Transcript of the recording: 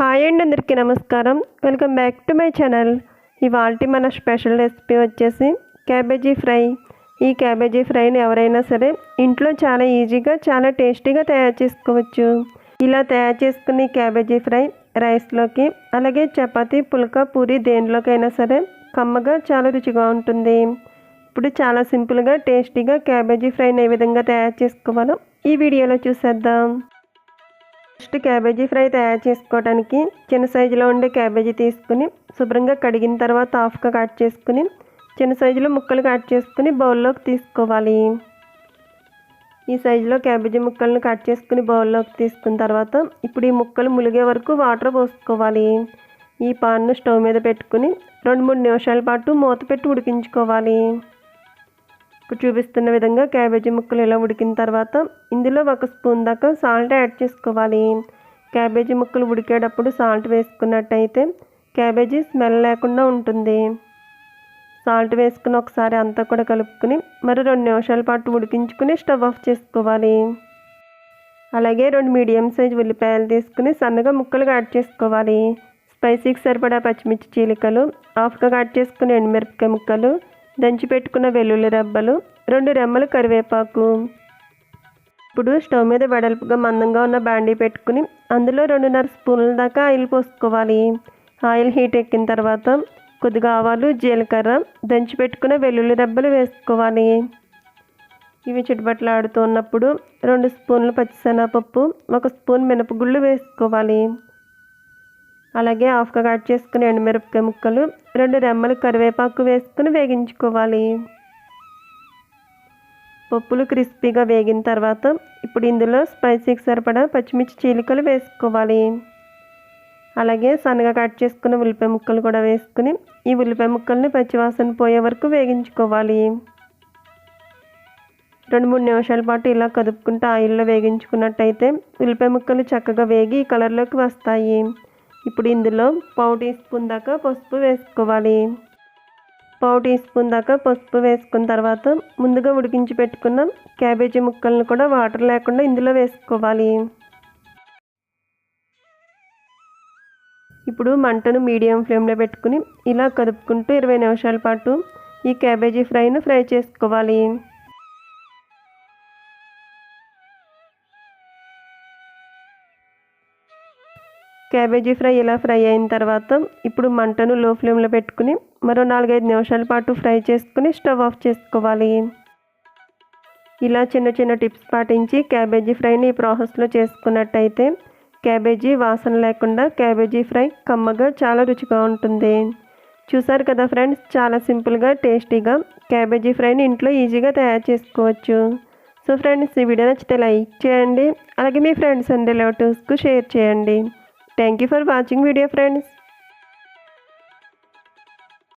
Hi అండి అందరికీ నమస్కారం. Welcome back to my channel ఇవాళ మన స్పెషల్ రెసిపీ వచ్చేసి క్యాబేజీ ఫ్రై ఈ క్యాబేజీ ఫ్రైని ఎవరైనా సరే ఇంట్లో చాలా ఈజీగా చాలా టేస్టీగా తయారు చేసుకోవచ్చు. ఇలా తయారు చేసుకుని క్యాబేజీ ఫ్రై రైస్లోకి అలాగే చపాతి పుల్కా పూరి దేనిలోకైనా సరే కమ్మగా చాలా రుచిగా ఉంటుంది. ఇప్పుడు చాలా సింపుల్గా టేస్టీగా క్యాబేజీ ఫ్రైని ఏ విధంగా తయారు చేసుకోవాలో ఈ వీడియోలో చూసేద్దాం. ఫస్ట్ క్యాబేజీ ఫ్రై తయారు చేసుకోవడానికి చిన్న సైజులో ఉండే క్యాబేజీ తీసుకుని శుభ్రంగా కడిగిన తర్వాత హాఫ్గా కట్ చేసుకుని చిన్న సైజులో ముక్కలు కట్ చేసుకుని బౌల్లోకి తీసుకోవాలి. ఈ సైజులో క్యాబేజీ ముక్కలను కట్ చేసుకుని బౌల్లోకి తీసుకున్న తర్వాత ఇప్పుడు ఈ ముక్కలు ములిగే వరకు వాటర్ పోసుకోవాలి. ఈ పాన్ను స్టవ్ మీద పెట్టుకుని రెండు మూడు నిమిషాల పాటు మూత పెట్టి ఉడికించుకోవాలి. చూపిస్తున్న విధంగా క్యాబేజీ ముక్కలు ఇలా ఉడికిన తర్వాత ఇందులో ఒక స్పూన్ దాకా సాల్ట్ యాడ్ చేసుకోవాలి. క్యాబేజీ ముక్కలు ఉడికేటప్పుడు సాల్ట్ వేసుకున్నట్టయితే క్యాబేజీ స్మెల్ లేకుండా ఉంటుంది. సాల్ట్ వేసుకుని ఒకసారి అంతా కూడా కలుపుకుని మరి రెండు నిమిషాల పాటు ఉడికించుకుని స్టవ్ ఆఫ్ చేసుకోవాలి. అలాగే రెండు మీడియం సైజ్ ఉల్లిపాయలు తీసుకుని సన్నగా ముక్కలుగా యాడ్ చేసుకోవాలి. స్పైసీకి సరిపడా పచ్చిమిర్చి చీలికలు హాఫ్గా కట్ చేసుకుని ఎండుమిరపకాయ ముక్కలు దంచి పెట్టుకున్న వెల్లుల్లి రెబ్బలు రెండు రెమ్మలు కరివేపాకు. ఇప్పుడు స్టవ్ మీద వెడల్పుగా మందంగా ఉన్న బాండీ పెట్టుకుని అందులో రెండున్నర స్పూన్ల దాకా ఆయిల్ పోసుకోవాలి. ఆయిల్ హీట్ ఎక్కిన తర్వాత కొద్దిగా ఆవాలు జీలకర్ర దంచి పెట్టుకున్న వెల్లుల్లి రెబ్బలు వేసుకోవాలి. ఇవి చిటపట్లాడుతూ ఉన్నప్పుడు రెండు స్పూన్లు పచ్చిశనగపప్పు ఒక స్పూన్ మినపగుళ్ళు వేసుకోవాలి. అలాగే హాఫ్గా కట్ చేసుకుని ఎండుమిరపకాయ ముక్కలు రెండు రెమ్మలు కరివేపాకు వేసుకుని వేగించుకోవాలి. పప్పులు క్రిస్పీగా వేగిన తర్వాత ఇప్పుడు ఇందులో స్పైసీకి సరిపడా పచ్చిమిర్చి చీలికలు వేసుకోవాలి. అలాగే సన్నగా కట్ చేసుకున్న ఉల్లిపాయ ముక్కలు కూడా వేసుకుని ఈ ఉల్లిపాయ ముక్కల్ని పచ్చివాసన పోయే వరకు వేగించుకోవాలి. రెండు మూడు నిమిషాల పాటు ఇలా కదుపుకుంటూ ఆయిల్లో వేగించుకున్నట్టయితే ఉల్లిపాయ ముక్కలు చక్కగా వేగి ఈ కలర్లోకి వస్తాయి. ఇప్పుడు ఇందులో పావు టీ స్పూన్ దాకా పసుపు వేసుకోవాలి. పావు టీ స్పూన్ దాకా పసుపు వేసుకున్న తర్వాత ముందుగా ఉడికించి పెట్టుకున్న క్యాబేజీ ముక్కలను కూడా వాటర్ లేకుండా ఇందులో వేసుకోవాలి. ఇప్పుడు మంటను మీడియం ఫ్లేమ్లో పెట్టుకుని ఇలా కదుపుకుంటూ ఇరవై నిమిషాల పాటు ఈ క్యాబేజీ ఫ్రైను ఫ్రై చేసుకోవాలి. క్యాబేజీ ఫ్రై ఇలా ఫ్రై అయిన తర్వాత ఇప్పుడు మంటను లో ఫ్లేమ్లో పెట్టుకుని మరో నాలుగైదు నిమిషాల పాటు ఫ్రై చేసుకుని స్టవ్ ఆఫ్ చేసుకోవాలి. ఇలా చిన్న చిన్న టిప్స్ పాటించి క్యాబేజీ ఫ్రైని ఈ ప్రాసెస్లో చేసుకున్నట్టయితే క్యాబేజీ వాసన లేకుండా క్యాబేజీ ఫ్రై కమ్మగా చాలా రుచిగా ఉంటుంది. చూసారు కదా ఫ్రెండ్స్ చాలా సింపుల్గా టేస్టీగా క్యాబేజీ ఫ్రైని ఇంట్లో ఈజీగా తయారు చేసుకోవచ్చు. సో ఫ్రెండ్స్ ఈ వీడియో నచ్చితే లైక్ చేయండి అలాగే మీ ఫ్రెండ్స్ అండ్ రిలేటివ్స్కు షేర్ చేయండి. Thank you for watching video friends